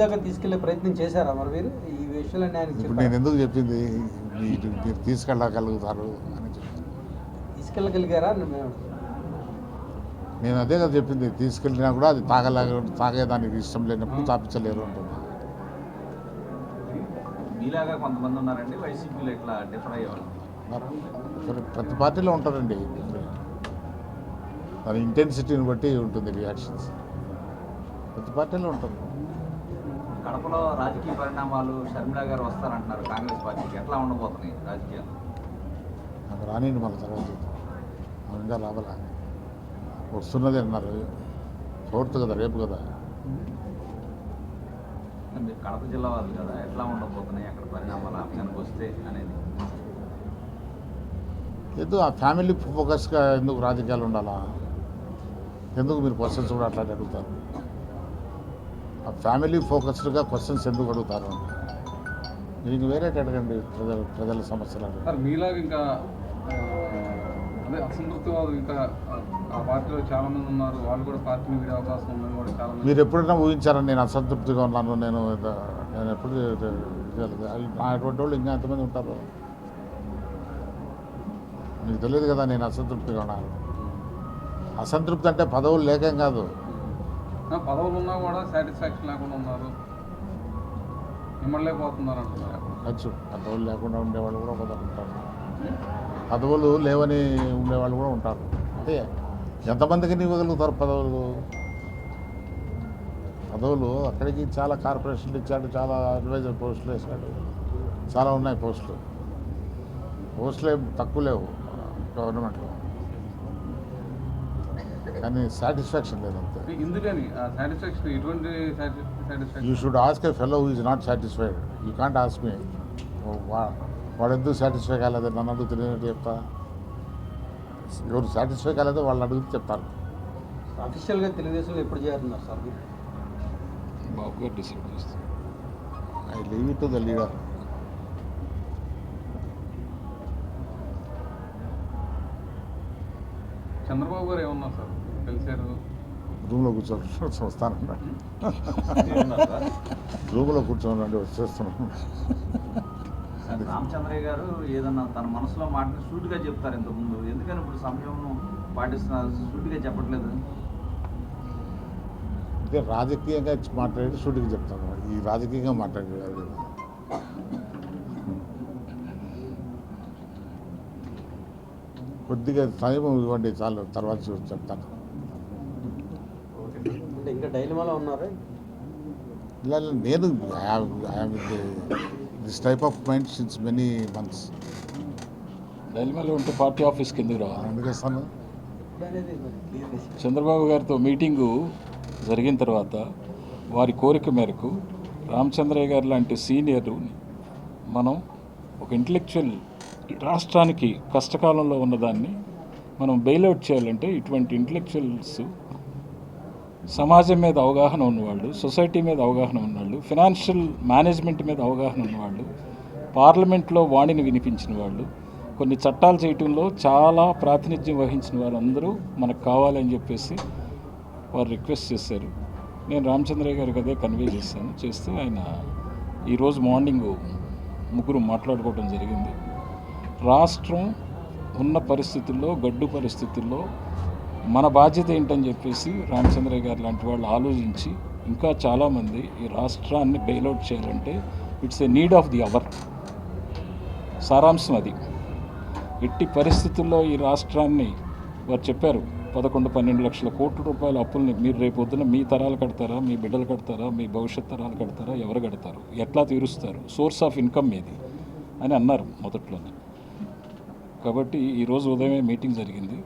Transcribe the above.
దాకా తీసుకెళ్ళే ప్రయత్నం చేశారా మరి మీరు? ఈ విషయాలన్నీ ఆయనకి ఇప్పుడు చెప్పారా? నేను ఎందుకు చెప్పింది? మీరు మీరు తీసుకెళ్ళగలుగుతారు అని చెప్తాను తీసుకెళ్ళగలిగారా? మేము నేను అదే కదా చెప్పింది. తీసుకెళ్ళినా కూడా అది తాగలేక తాగేదానికి ఇష్టం లేనప్పుడు తాపించలేరు అంటున్నా. మీలాగా కొంతమంది ఉన్నారండి. వైసీపీలో ఇట్లా డిఫర్ అయ్యేవాళ్ళు? మరి ప్రతి పార్టీలో ఉంటారండి. దాని ఇంటెన్సిటీని బట్టి ఉంటుంది రియాక్షన్స్. ప్రతి పార్టీలో ఉంటారు. కడపలో రాజకీయ పరిణామాలు షర్మిల గారు వస్తారంటున్నారు. కాంగ్రెస్ పార్టీకి ఎట్లా ఉండబోతున్నాయి రాజకీయాలు? నాకు రానిండి మన తర్వాత ఇంకా రావాలా? వస్తున్నది అన్నారు. ఫోర్త్ కదా రేపు కదా. మీరు కడప జిల్లా వారు కదా ఎట్లా ఉండబోతున్నాయి? అక్కడ పరిణామాలు ఆప్యానికి వస్తే అనేది. ఏదో ఆ ఫ్యామిలీ ఫోకస్గా ఎందుకు రాజకీయాలు ఉండాలా? ఎందుకు మీరు క్వశ్చన్స్ కూడా అట్లా అడుగుతారు? ఆ ఫ్యామిలీ ఫోకస్డ్గా క్వశ్చన్స్ ఎందుకు అడుగుతారు? మీకు వేరే అడగండి ప్రజల ప్రజల సమస్యలు మీలాగా ఇంకా ఆ, అదే అసంతృప్తివాదులు ఇంకా ఆ, పార్టీలో చాలా మంది ఉన్నారు. వాళ్ళు కూడా పార్టీని వీడే అవకాశం ఉందని కూడా చాలా మీరు ఎప్పుడైనా ఊహించారని నేను అసంతృప్తిగా ఉన్నాను నేను నేను ఎప్పుడు అటువంటి వాళ్ళు ఇంకా ఎంతమంది ఉంటారు? మీకు తెలియదు కదా నేను అసంతృప్తిగా ఉన్నాను. అసంతృప్తి అంటే పదవులు లేకేం కాదు. పదవులు ఉన్నా కూడా సాటిస్ఫాక్షన్ లేకుండా ఉన్నారు. మిమ్మల్ని పోతున్నారు అంటున్నారు ఖర్చు పదవులు లేకుండా ఉండేవాళ్ళు కూడా కొందరు ఉంటారు. పదవులు లేవని ఉండేవాళ్ళు కూడా ఉంటారు. అంటే ఎంతమందికి ఇవ్వగలుగుతారు పదవులు? పదవులు అక్కడికి చాలా కార్పొరేషన్లు ఇచ్చాడు చాలా అడ్వైజర్ పోస్టులు వేసాడు చాలా ఉన్నాయి పోస్టులు. పోస్టులు ఏం తక్కువ లేవు గవర్నమెంట్లో. కానీ సాటిస్ఫాక్షన్ లేదు అంతే ఎందుకని? ఆ సాటిస్ఫాక్షన్ ఎటువంటి you should ask a fellow is not satisfied you can't ask me వాడు ఎందుకు సాటిస్ఫై కాలేదు నన్ను అడుగుతున్న చెప్తా? ఎవరు సాటిస్ఫై కాలేదో వాళ్ళు అడిగితే చెప్తారు. అఫీషియల్గా తెలుగుదేశంలో ఎప్పుడు చేరుతున్నారు సార్ మీరు? బాబు గారు డిసైడ్ చేస్తారు. I leave it to the leader Chandrababu garu ఏమన్నారు సార్? కలిశారు రూమ్లో కూర్చోండి వస్తానండి? రూమ్లో కూర్చోనండి వచ్చేస్తున్నాను. రామచంద్రయ్య గారు ఏదన్నా తన మనసులో మాటని సూటిగా చెప్తారు ఇంతకుముందు. ఎందుకని ఇప్పుడు సమయం పాటిస్తున్నారు? సూటిగా చెప్పట్లేదు. అంటే రాజకీయంగా మాట్లాడి షూటింగ్ చెప్తాను. ఈ రాజకీయంగా మాట్లాడేది కొద్దిగా టైం ఇవ్వండి చాలు. తర్వాత చూ- చెప్తాను అంటే ఇంకా డైలమాలో ఉన్నారా? ఇలా నేను this type of mind since many months. డైలమాలో ఉంటే పార్టీ మరి clear గా చెప్పండి. చంద్రబాబు గారితో మీటింగు జరిగిన తర్వాత వారి కోరిక మేరకు రామచంద్రయ్య గారు లాంటి సీనియర్ మనం ఒక ఇంటలెక్చువల్ రాష్ట్రానికి కష్టకాలంలో ఉన్నదాన్ని మనం బెయిల్అవుట్ చేయాలంటే ఇటువంటి ఇంటలెక్చువల్స్ సమాజం మీద అవగాహన ఉన్నవాళ్ళు సొసైటీ మీద అవగాహన ఉన్నవాళ్ళు ఫినాన్షియల్ మేనేజ్మెంట్ మీద అవగాహన ఉన్నవాళ్ళు పార్లమెంట్లో వాణిని వినిపించిన వాళ్ళు కొన్ని చట్టాలు చేయటంలో చాలా ప్రాతినిధ్యం వహించిన వాళ్ళందరూ మనకు కావాలని చెప్పేసి వారు రిక్వెస్ట్ చేశారు. నేను రామచంద్రయ్య గారికి అదే కన్వే చేశాను. చేస్తే ఆయన ఈరోజు మార్నింగ్ ముగ్గురు మాట్లాడుకోవడం జరిగింది. రాష్ట్రం ఉన్న పరిస్థితుల్లో గడ్డు పరిస్థితుల్లో మన బాధ్యత ఏంటని చెప్పేసి రామచంద్రయ్య గారు లాంటి వాళ్ళు ఆలోచించి ఇంకా చాలామంది ఈ రాష్ట్రాన్ని బెయిల్అవుట్ చేయాలంటే it's a need of the hour సారాంశం అది. ఎట్టి పరిస్థితుల్లో ఈ రాష్ట్రాన్ని వారు చెప్పారు పదకొండు పన్నెండు లక్షల కోట్ల రూపాయల అప్పుల్ని మీరు రేపు పొద్దున మీ తరాలు కడతారా మీ బిడ్డలు కడతారా మీ భవిష్యత్ తరాలు కడతారా ఎవరు కడతారు ఎట్లా తీరుస్తారు? సోర్స్ ఆఫ్ ఇన్కమ్ ఏది? అని అన్నారు మొదట్లోనే. కాబట్టి ఈరోజు ఉదయమే మీటింగ్ జరిగింది.